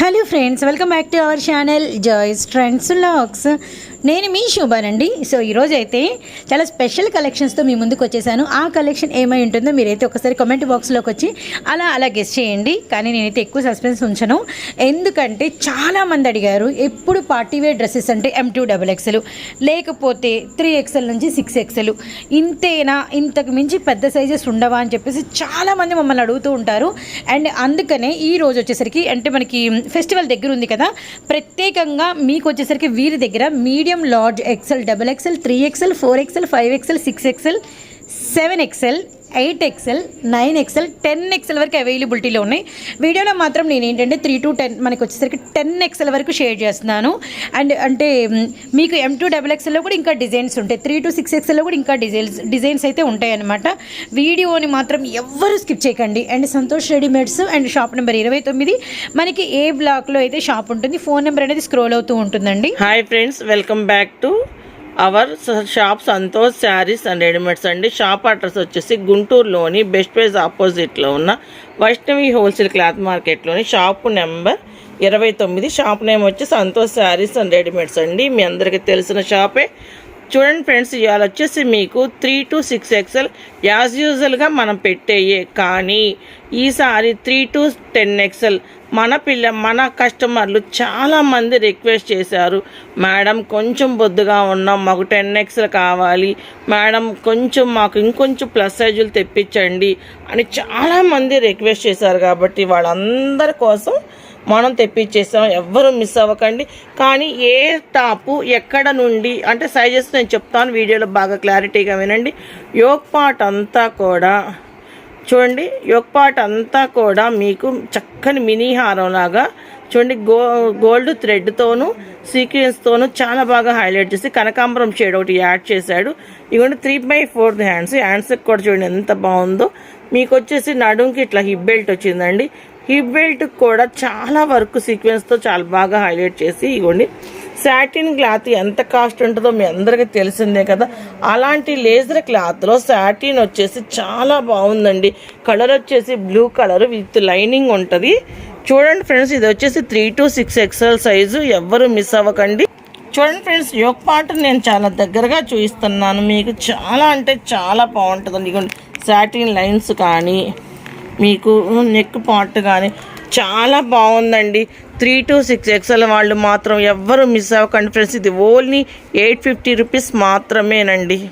Hello friends welcome back to our channel Joys Trends Looks నేను మీ శుభానండి. So ఈరోజు అయితే చాలా స్పెషల్ కలెక్షన్స్తో మీ ముందుకు వచ్చేసాను. ఆ కలెక్షన్ ఏమై ఉంటుందో మీరైతే ఒకసారి కామెంట్ బాక్స్లోకి వచ్చి అలా అలా గెస్ట్ చేయండి. కానీ నేనైతే ఎక్కువ సస్పెన్స్ ఉంచను. ఎందుకంటే చాలామంది అడిగారు ఎప్పుడు పార్టీవేర్ డ్రెస్సెస్ అంటే ఎం టూ డబుల్ ఎక్సెల్ లేకపోతే త్రీ ఎక్సెల్ నుంచి సిక్స్ ఎక్సెల్ ఇంతేనా ఇంతకు మించి పెద్ద సైజెస్ ఉండవా అని చెప్పేసి చాలామంది మమ్మల్ని అడుగుతూ ఉంటారు. అండ్ అందుకనే ఈ రోజు వచ్చేసరికి అంటే మనకి ఫెస్టివల్ దగ్గర ఉంది కదా ప్రత్యేకంగా మీకు వచ్చేసరికి వీరి దగ్గర medium large XL double XL three XL four XL five XL six XL seven XL eight XL nine XL ten XL వరకు అవైలబిలిటీలో ఉన్నాయి. వీడియోలో మాత్రం నేను ఏంటంటే త్రీ టు టెన్ మనకి వచ్చేసరికి టెన్ ఎక్సెల్ వరకు షేర్ చేస్తున్నాను. అండ్ అంటే మీకు ఎం టూ డబుల్ ఎక్సెల్లో కూడా ఇంకా డిజైన్స్ ఉంటాయి. త్రీ టు సిక్స్ ఎక్సెల్లో కూడా ఇంకా డిజైన్స్ డిజైన్స్ అయితే ఉంటాయన్నమాట. వీడియోని మాత్రం ఎవ్వరు స్కిప్ చేయకండి. And Santosh readymades and shop number ఇరవై తొమ్మిది. మనకి ఏ బ్లాక్లో అయితే షాప్ ఉంటుంది ఫోన్ నెంబర్ అనేది స్క్రోల్ అవుతూ ఉంటుందండి. Hi friends welcome back to our shop Santosh saris and readymades అండి. షాప్ అడ్రస్ వచ్చేసి గుంటూరులోని బెస్ట్ ప్రైజ్ ఆపోజిట్లో ఉన్న వైష్ణవి హోల్సేల్ క్లాత్ మార్కెట్లోని షాప్ నెంబర్ ఇరవై తొమ్మిది. షాప్ నేమ్ వచ్చి సంతోష్ శారీస్ అండ్ రెడీమేడ్స్ అండి. మీ అందరికీ తెలిసిన షాపే. చూడండి ఫ్రెండ్స్ ఇవాళ వచ్చేసి మీకు three to six XL as యూజువల్గా మనం పెట్టేయే. కానీ ఈసారి త్రీ టు టెన్ ఎక్స్ఎల్ మన పిల్ల మన కస్టమర్లు చాలామంది రిక్వెస్ట్ చేశారు మేడం కొంచెం బొద్దుగా ఉన్నాం మాకు టెన్ ఎక్స్ఎల్ కావాలి మేడం కొంచెం మాకు ఇంకొంచెం ప్లస్ సైజులు తెప్పించండి అని చాలామంది రిక్వెస్ట్ చేశారు కాబట్టి వాళ్ళందరి కోసం మనం తెప్పించేసాం ఎవ్వరూ మిస్ అవ్వకండి. కానీ ఏ టాపు ఎక్కడ నుండి అంటే సైజెస్ నేను చెప్తాను వీడియోలో బాగా క్లారిటీగా వినండి. యోగ్ పార్ట్ అంతా కూడా చూడండి యోగ్ పార్ట్ అంతా కూడా మీకు చక్కని మినీ హారంలాగా చూడండి గో గోల్డ్ థ్రెడ్తోను సీక్వెన్స్తోను చాలా బాగా హైలైట్ చేసి కనకాంబరం షేడ్ ఒకటి యాడ్ చేశాడు. ఇవ్వండి త్రీ బై ఫోర్త్ హ్యాండ్స్ హ్యాండ్స్కి కూడా చూడండి ఎంత బాగుందో. మీకు వచ్చేసి నడుంకి ఇట్లా హిప్ బెల్ట్ వచ్చిందండి. హిప్ బెల్ట్ కూడా చాలా వర్క్ సీక్వెన్స్తో చాలా బాగా హైలైట్ చేసి ఇవ్వండి. శాటిన్ క్లాత్ ఎంత కాస్ట్ ఉంటుందో మీ అందరికీ తెలిసిందే కదా. అలాంటి లేజర్ క్లాత్లో శాటిన్ వచ్చేసి చాలా బాగుందండి. కలర్ వచ్చేసి బ్లూ కలర్ విత్ లైనింగ్ ఉంటుంది. చూడండి ఫ్రెండ్స్ ఇది వచ్చేసి three to six XL size ఎవ్వరు మిస్ అవ్వకండి. చూడండి ఫ్రెండ్స్ యోగ పాట నేను చాలా దగ్గరగా చూపిస్తున్నాను. మీకు చాలా అంటే చాలా బాగుంటుందండి. శాటిన్ లైన్స్ కానీ మీకు నెక్ పార్ట్ కానీ చాలా బాగుందండి. త్రీ టు సిక్స్ ఎక్స్ఎల్ వాళ్ళు మాత్రం ఎవ్వరు మిస్ అవ్వకండి ఫ్రెండ్స్ ఇది ఓన్లీ ఎయిట్ ఫిఫ్టీ రూపీస్ మాత్రమేనండి.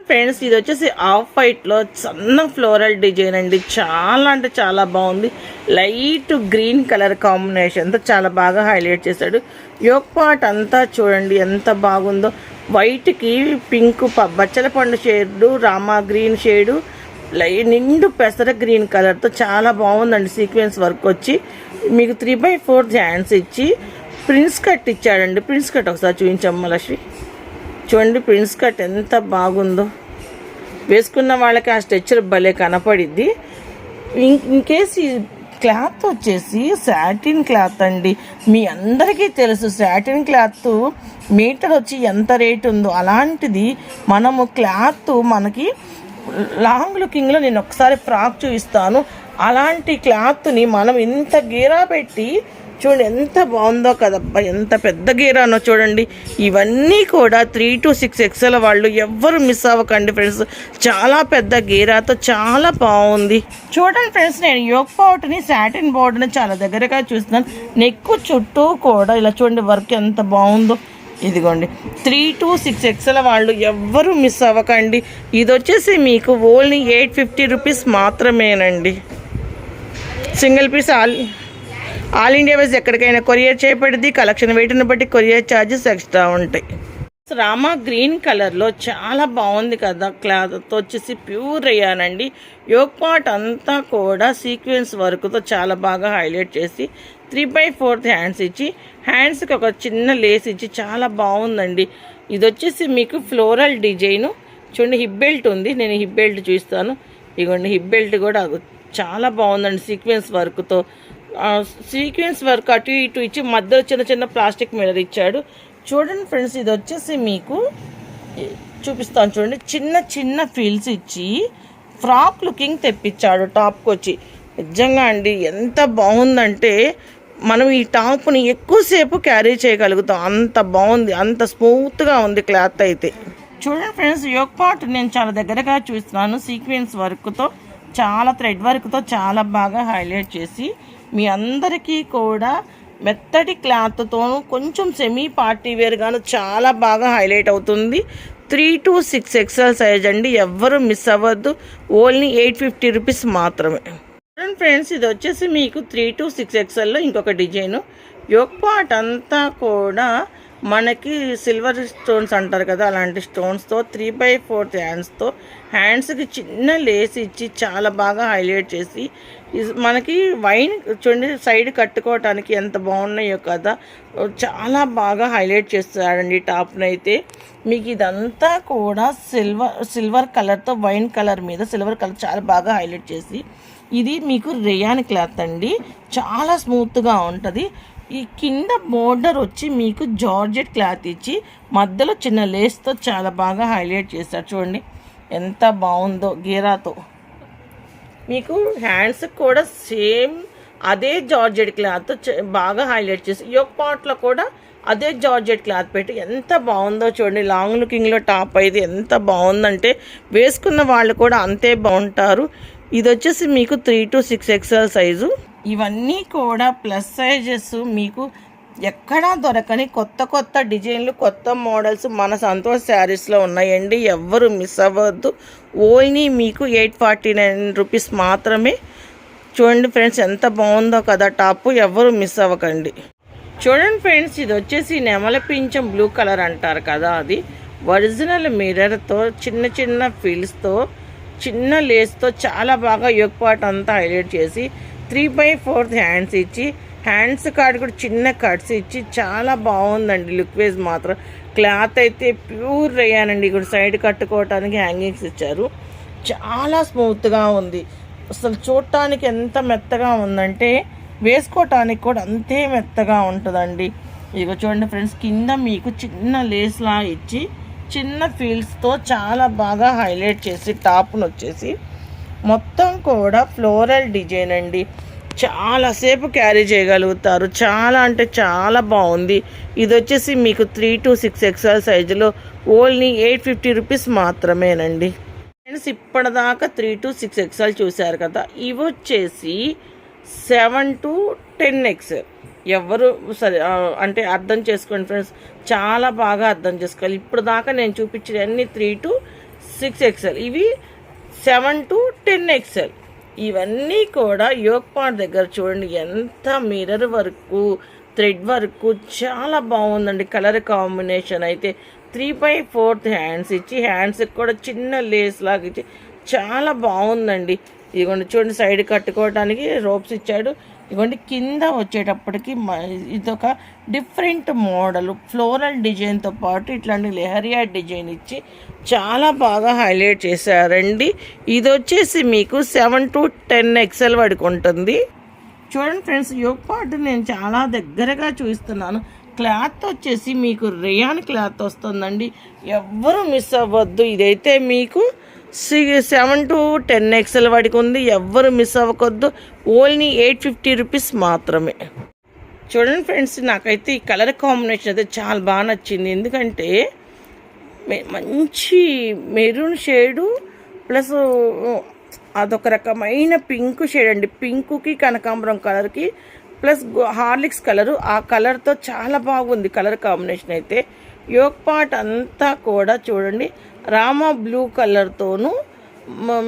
ఫ్రెండ్స్ ఇది వచ్చేసి ఆఫ్ వైట్లో సన్న ఫ్లోరల్ డిజైన్ అండి. చాలా అంటే చాలా బాగుంది. లైట్ గ్రీన్ కలర్ కాంబినేషన్తో చాలా బాగా హైలైట్ చేశాడు. యోగ్ పార్ట్ అంతా చూడండి ఎంత బాగుందో. వైట్కి పింక్ ప- బచ్చల పండు షేడు రామా గ్రీన్ షేడు లై నిండు పెసర గ్రీన్ కలర్తో చాలా బాగుందండి సీక్వెన్స్ వర్క్ వచ్చి. మీకు త్రీ బై ఫోర్ హ్యాండ్స్ ఇచ్చి ప్రిన్స్ కట్ ఇచ్చాడండి. ప్రిన్స్ కట్ ఒకసారి చూపించమ్మ లక్ష్మి. చూడండి ప్రిన్స్ కట్ ఎంత బాగుందో. వేసుకున్న వాళ్ళకి ఆ స్ట్రెచ్చర్ భలే కనపడిద్ది. ఇన్ ఈ క్లాత్ వచ్చేసి శాటిన్ క్లాత్ అండి. మీ అందరికీ తెలుసు శాటిన్ క్లాత్ మీటర్ వచ్చి ఎంత రేటు ఉందో. అలాంటిది మనము క్లాత్ మనకి లాంగ్ లుకింగ్లో నేను ఒకసారి ఫ్రాక్ చూపిస్తాను. అలాంటి క్లాత్ని మనం ఇంత గీరా పెట్టి చూడండి ఎంత బాగుందో కదబ్బా ఎంత పెద్ద గీరానో చూడండి. ఇవన్నీ కూడా త్రీ టు సిక్స్ ఎక్స్ఎల్ వాళ్ళు ఎవ్వరు మిస్ అవ్వకండి ఫ్రెండ్స్. చాలా పెద్ద గీరాతో చాలా బాగుంది. చూడండి ఫ్రెండ్స్ నేను యోగ్ పౌట్ని సాటిన్ బోర్డుని చాలా దగ్గరగా చూస్తున్నాను. నెక్కు చుట్టూ కూడా ఇలా చూడండి వర్క్ ఎంత బాగుందో. ఇదిగోండి. త్రీ టు సిక్స్ ఎక్స్ఎల్ వాళ్ళు ఎవ్వరు మిస్ అవ్వకండి. ఇది వచ్చేసి మీకు ఓన్లీ ఎయిట్ ఫిఫ్టీ రూపీస్ మాత్రమేనండి. Single piece all all India wise ఎక్కడికైనా కొరియర్ చేయబడింది కలెక్షన్ వెయిట్ని బట్టి కొరియర్ ఛార్జెస్ ఎక్స్ట్రా ఉంటాయి. రామా గ్రీన్ కలర్లో చాలా బాగుంది కదా క్లాత్. వచ్చేసి ప్యూర్ అయ్యానండి. యోగ్ పాట్ అంతా కూడా సీక్వెన్స్ వర్క్తో చాలా బాగా హైలైట్ చేసి త్రీ బై ఫోర్త్ హ్యాండ్స్ ఇచ్చి హ్యాండ్స్కి ఒక చిన్న లేస్ ఇచ్చి చాలా బాగుందండి. ఇది వచ్చేసి మీకు ఫ్లోరల్ డిజైను. చూడండి హిప్ బెల్ట్ ఉంది. నేను హిప్ బెల్ట్ చూస్తాను. ఇగోండి హిప్ బెల్ట్ కూడా చాలా బాగుందండి సీక్వెన్స్ వర్క్తో. సీక్వెన్స్ వర్క్ అటు ఇటు ఇచ్చి మధ్యలో చిన్న చిన్న ప్లాస్టిక్ మిర్రర్ ఇచ్చాడు. చూడండి ఫ్రెండ్స్ ఇది వచ్చేసి మీకు చూపిస్తాను చూడండి. చిన్న చిన్న ఫీల్స్ ఇచ్చి ఫ్రాక్ లుకింగ్ తెప్పించాడు టాప్కి వచ్చి నిజంగా అండి ఎంత బాగుందంటే మనం ఈ టాప్ని ఎక్కువసేపు క్యారీ చేయగలుగుతాం. అంత బాగుంది అంత స్మూత్గా ఉంది క్లాత్ అయితే. చూడండి ఫ్రెండ్స్ యోగ్ పార్ట్ నేను చాలా దగ్గరగా చూస్తున్నాను. సీక్వెన్స్ వర్క్తో చాలా థ్రెడ్ వర్క్తో చాలా బాగా హైలైట్ చేసి మీ అందరికీ కూడా మెత్తటి క్లాత్తోను కొంచెం సెమీ పార్టీ వేర్గాను చాలా బాగా హైలైట్ అవుతుంది. Three to six XL size అండి ఎవ్వరు మిస్ అవ్వద్దు. ఓన్లీ ఎయిట్ ఫిఫ్టీ రూపీస్ మాత్రమే. చూడండి ఫ్రెండ్స్ ఇది వచ్చేసి మీకు త్రీ టు సిక్స్ ఎక్స్ఎల్లో ఇంకొక డిజైన్. యోగ్ పార్ట్ అంతా కూడా మనకి సిల్వర్ స్టోన్స్ అంటారు కదా అలాంటి స్టోన్స్తో త్రీ బై ఫోర్త్ హ్యాండ్స్తో హ్యాండ్స్కి చిన్న లేస్ ఇచ్చి చాలా బాగా హైలైట్ చేసి మనకి వైన్ చూడండి సైడ్ కట్టుకోవటానికి ఎంత బాగున్నాయో కదా చాలా బాగా హైలైట్ చేస్తాడండి టాప్ని అయితే. మీకు ఇదంతా కూడా సిల్వర్ సిల్వర్ కలర్తో వైన్ కలర్ మీద సిల్వర్ కలర్ చాలా బాగా హైలైట్ చేసి ఇది మీకు రేయాన్ క్లాత్ అండి. చాలా స్మూత్గా ఉంటుంది. ఈ కింద బోర్డర్ వచ్చి మీకు జార్జెట్ క్లాత్ ఇచ్చి మధ్యలో చిన్న లేస్తో చాలా బాగా హైలైట్ చేస్తారు చూడండి ఎంత బాగుందో గీరాతో. మీకు హ్యాండ్స్ కూడా సేమ్ అదే జార్జెట్ క్లాత్ బాగా హైలైట్ చేసి ఈ పార్ట్లో కూడా అదే జార్జెట్ క్లాత్ పెట్టి ఎంత బాగుందో చూడండి. లాంగ్ లుకింగ్లో టాప్ అయితే ఎంత బాగుందంటే వేసుకున్న వాళ్ళు కూడా అంతే బాగుంటారు. ఇది వచ్చేసి మీకు three to six XL size ఇవన్నీ కూడా ప్లస్ సైజెస్ మీకు ఎక్కడా దొరకని కొత్త కొత్త డిజైన్లు కొత్త మోడల్స్ మన సంతోష్ శారీస్లో ఉన్నాయండి. ఎవ్వరు మిస్ అవ్వద్దు. ఓన్లీ మీకు ఎయిట్ ఫార్టీ నైన్ రూపీస్ మాత్రమే. చూడండి ఫ్రెండ్స్ ఎంత బాగుందో కదా టాప్. ఎవ్వరు మిస్ అవ్వకండి. చూడండి ఫ్రెండ్స్ ఇది వచ్చేసి నెమల పింఛం బ్లూ కలర్ అంటారు కదా అది. ఒరిజినల్ మిర్రర్తో చిన్న చిన్న ఫీల్స్తో చిన్న లేస్తో చాలా బాగా యోగ్ పార్ట్ అంతా హైలైట్ చేసి త్రీ బై ఫోర్త్ హ్యాండ్స్ ఇచ్చి హ్యాండ్స్ కార్డ్ కూడా చిన్న కట్స్ ఇచ్చి చాలా బాగుందండి లుక్ వేజ్ మాత్రం. క్లాత్ అయితే ప్యూర్ అయ్యానండి ఇక్కడ సైడ్ కట్టుకోవటానికి హ్యాంగింగ్స్ ఇచ్చారు. చాలా స్మూత్గా ఉంది. అసలు చూడటానికి ఎంత మెత్తగా ఉందంటే వేసుకోవటానికి కూడా అంతే మెత్తగా ఉంటుందండి. ఇక చూడండి ఫ్రెండ్స్ కింద మీకు చిన్న లేస్లా ఇచ్చి చిన్న ఫీల్డ్స్తో చాలా బాగా హైలైట్ చేసి టాప్ను వచ్చేసి మొత్తం కూడా ఫ్లోరల్ డిజైన్ అండి. చాలాసేపు క్యారీ చేయగలుగుతారు. చాలా అంటే చాలా బాగుంది. ఇది వచ్చేసి మీకు త్రీ టు సిక్స్ ఎక్స్ఎల్ సైజులో ఓన్లీ ఎయిట్ ఫిఫ్టీ రూపీస్ మాత్రమేనండి. ఫ్రెండ్స్ ఇప్పటిదాకా త్రీ టు సిక్స్ ఎక్స్ఎల్ చూశారు కదా. ఇవి వచ్చేసి సెవెన్ టు టెన్ ఎక్స్ఎల్ ఎవరు సరే అంటే అర్థం చేసుకోండి ఫ్రెండ్స్ చాలా బాగా అర్థం చేసుకోవాలి. ఇప్పుడు దాకా నేను చూపించిన అన్ని త్రీ టు సిక్స్ ఎక్స్ఎల్ ఇవి సెవెన్ టు టెన్ ఎక్స్ఎల్ ఇవన్నీ కూడా యోగ్ పాయింట్ దగ్గర చూడండి. ఎంత మిర్రర్ వరకు థ్రెడ్ వర్క్ చాలా బాగుందండి. కలర్ కాంబినేషన్ అయితే త్రీ బై ఫోర్త్ హ్యాండ్స్ ఇచ్చి హ్యాండ్స్కి కూడా చిన్న లేస్ లాగా ఇచ్చి చాలా బాగుందండి. ఇదిగోండి చూడండి సైడ్ కట్టుకోవడానికి రోప్స్ ఇచ్చాడు. ఇవ్వండి. కింద వచ్చేటప్పటికి మ- ఇదొక డిఫరెంట్ మోడల్. ఫ్లోరల్ డిజైన్తో పాటు ఇట్లాంటి లెహరియా డిజైన్ ఇచ్చి చాలా బాగా హైలైట్ చేశారండి. ఇది వచ్చేసి మీకు సెవెన్ టు టెన్ ఎక్స్ఎల్ వరకు ఉంటుంది. చూడండి ఫ్రెండ్స్ యోగ్ పాటు నేను చాలా దగ్గరగా చూస్తున్నాను. క్లాత్ వచ్చేసి మీకు రేయాన్ క్లాత్ వస్తుందండి. ఎవ్వరు మిస్ అవ్వద్దు. ఇదైతే మీకు సెవెన్ టు టెన్ ఎక్స్ఎల్ వాడికి ఉంది. ఎవ్వరు మిస్ అవ్వకొద్దు. ఓన్లీ ఎయిట్ ఫిఫ్టీ రూపీస్ మాత్రమే. చూడండి ఫ్రెండ్స్ నాకైతే ఈ కలర్ కాంబినేషన్ అయితే చాలా బాగా నచ్చింది. ఎందుకంటే మంచి మెరూన్ షేడు ప్లస్ అదొక రకమైన పింక్ షేడ్ అండి. పింక్కి కనకాంబరం కలర్కి ప్లస్ హార్లిక్స్ కలరు. ఆ కలర్తో చాలా బాగుంది కలర్ కాంబినేషన్ అయితే. యోగ్ పార్ట్ అంతా కూడా చూడండి. రామా బ్లూ కలర్తోనూ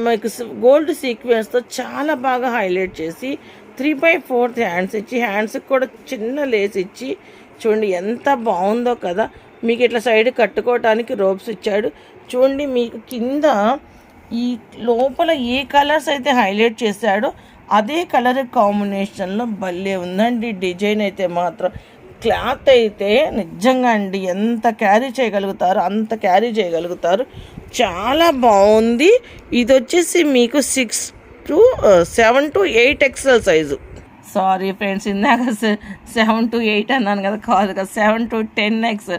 మీకు గోల్డ్ సీక్వెన్స్తో చాలా బాగా హైలైట్ చేసి త్రీ బై ఫోర్త్ హ్యాండ్స్ ఇచ్చి హ్యాండ్స్కి కూడా చిన్న లేస్ ఇచ్చి చూడండి ఎంత బాగుందో కదా. మీకు ఇట్లా సైడ్ కట్టుకోవటానికి రోప్స్ ఇచ్చాడు. చూడండి మీకు కింద ఈ లోపల ఏ కలర్స్ అయితే హైలైట్ చేశాడో అదే కలర్ కాంబినేషన్లో భలే ఉందండి. డిజైన్ అయితే మాత్రం క్లాత్ అయితే నిజంగా అండి ఎంత క్యారీ చేయగలుగుతారో అంత క్యారీ చేయగలుగుతారు. చాలా బాగుంది. ఇది వచ్చేసి మీకు six to seven to eight XL size sorry friends ఇందాక సెవెన్ టు ఎయిట్ అన్నాను కదా కాదు కదా సెవెన్ టు టెన్ ఎక్స్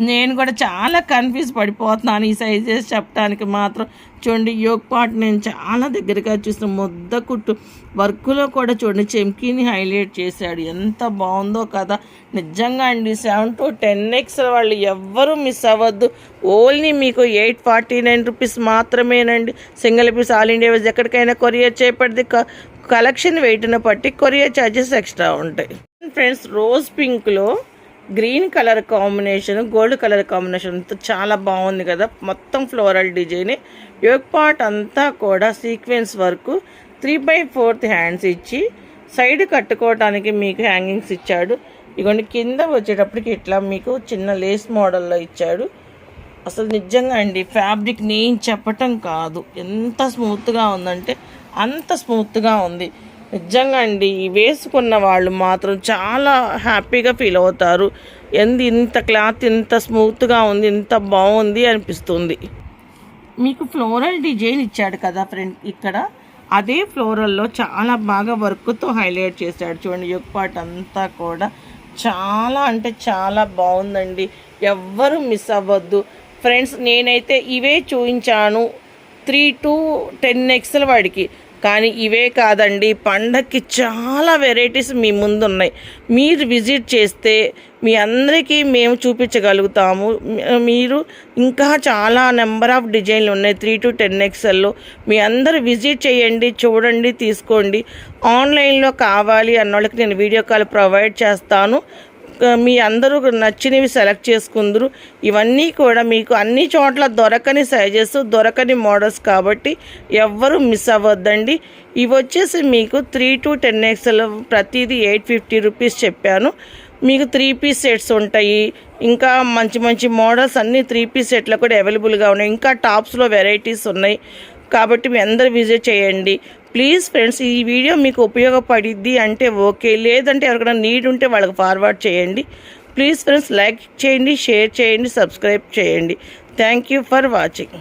నేను కూడా చాలా కన్ఫ్యూజ్ పడిపోతున్నాను ఈ సైజెస్ చెప్పడానికి మాత్రం. చూడండి యోగ్ పాట్ నేను చాలా దగ్గరగా చూసిన ముద్ద కుట్టు వర్క్లో కూడా చూడండి చెంకీని హైలైట్ చేశాడు. ఎంత బాగుందో కదా. నిజంగా అండి సెవెన్ టు టెన్ ఎక్స్ వాళ్ళు ఎవ్వరూ మిస్ అవ్వద్దు. ఓన్లీ మీకు ఎయిట్ ఫార్టీ నైన్ రూపీస్ మాత్రమేనండి. Single piece all India wise ఎక్కడికైనా కొరియర్ చేపడితే కలెక్షన్ వెయిట్ను బట్టి కొరియర్ ఛార్జెస్ ఎక్స్ట్రా ఉంటాయి. Friends rose పింక్లో green colour combination gold colour combination చాలా బాగుంది కదా. మొత్తం ఫ్లోరల్ డిజైన్. యోగ్ పార్ట్ అంతా కూడా sequence work three by fourth hands ఇచ్చి సైడ్ కట్టుకోవడానికి మీకు హ్యాంగింగ్స్ ఇచ్చాడు. ఇగోండి కింద వచ్చేటప్పటికి ఇట్లా మీకు చిన్న లేస్ మోడల్లో ఇచ్చాడు. అసలు నిజంగా అండి ఫ్యాబ్రిక్ నేను చెప్పటం కాదు. ఎంత స్మూత్గా ఉందంటే అంత స్మూత్గా ఉంది. నిజంగా అండి వేసుకున్న వాళ్ళు మాత్రం చాలా హ్యాపీగా ఫీల్ అవుతారు. ఎందు ఇంత క్లాత్ ఇంత స్మూత్గా ఉంది ఇంత బాగుంది అనిపిస్తుంది. మీకు ఫ్లోరల్ డిజైన్ ఇచ్చాడు కదా ఫ్రెండ్ ఇక్కడ అదే ఫ్లోరల్లో చాలా బాగా వర్క్తో హైలైట్ చేశాడు చూడండి యుగ్ పార్ట్ అంతా కూడా. చాలా అంటే చాలా బాగుందండి. ఎవ్వరు మిస్ అవ్వద్దు. ఫ్రెండ్స్ నేనైతే ఇవే చూపించాను త్రీ టు టెన్ ఎక్స్ల వాడికి. కానీ ఇవే కాదండి పండక్కి చాలా వెరైటీస్ మీ ముందు ఉన్నాయి మీరు విజిట్ చేస్తే మీ అందరికీ మేము చూపించగలుగుతాము. మీరు ఇంకా చాలా నెంబర్ ఆఫ్ డిజైన్లు ఉన్నాయి త్రీ టు టెన్ ఎక్స్ఎల్లో మీ అందరు విజిట్ చేయండి చూడండి తీసుకోండి. ఆన్లైన్లో కావాలి అన్న వాళ్ళకి నేను వీడియో కాల్ ప్రొవైడ్ చేస్తాను. మీ అందరూ నచ్చినవి సెలెక్ట్ చేసుకుందరు. ఇవన్నీ కూడా మీకు అన్ని చోట్ల దొరకని సైజెస్ దొరకని మోడల్స్ కాబట్టి ఎవ్వరు మిస్ అవ్వద్దండి. ఇవి వచ్చేసి మీకు త్రీ టు టెన్ ఎక్స్ఎల్ ప్రతిదీ ఎయిట్ ఫిఫ్టీ రూపీస్ చెప్పాను. మీకు త్రీ పీస్ సెట్స్ ఉంటాయి. ఇంకా మంచి మంచి మోడల్స్ అన్నీ త్రీ పీస్ సెట్లు కూడా అవైలబుల్గా ఉన్నాయి. ఇంకా టాప్స్లో వెరైటీస్ ఉన్నాయి. కాబట్టి మీ అందరు విజిట్ చేయండి. ప్లీజ్ ఫ్రెండ్స్ ఈ వీడియో మీకు ఉపయోగపడిద్ది అంటే ఓకే. లేదంటే ఎవరికైనా నీడ్ ఉంటే వాళ్ళకి ఫార్వర్డ్ చేయండి. ప్లీజ్ ఫ్రెండ్స్ లైక్ చేయండి షేర్ చేయండి సబ్స్క్రైబ్ చేయండి. Thank you for watching